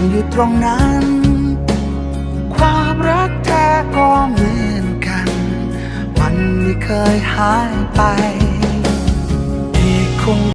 ยังอยู่ตรงนั้น ความรักแท้ก็เหมือนกัน มันไม่เคยหายไป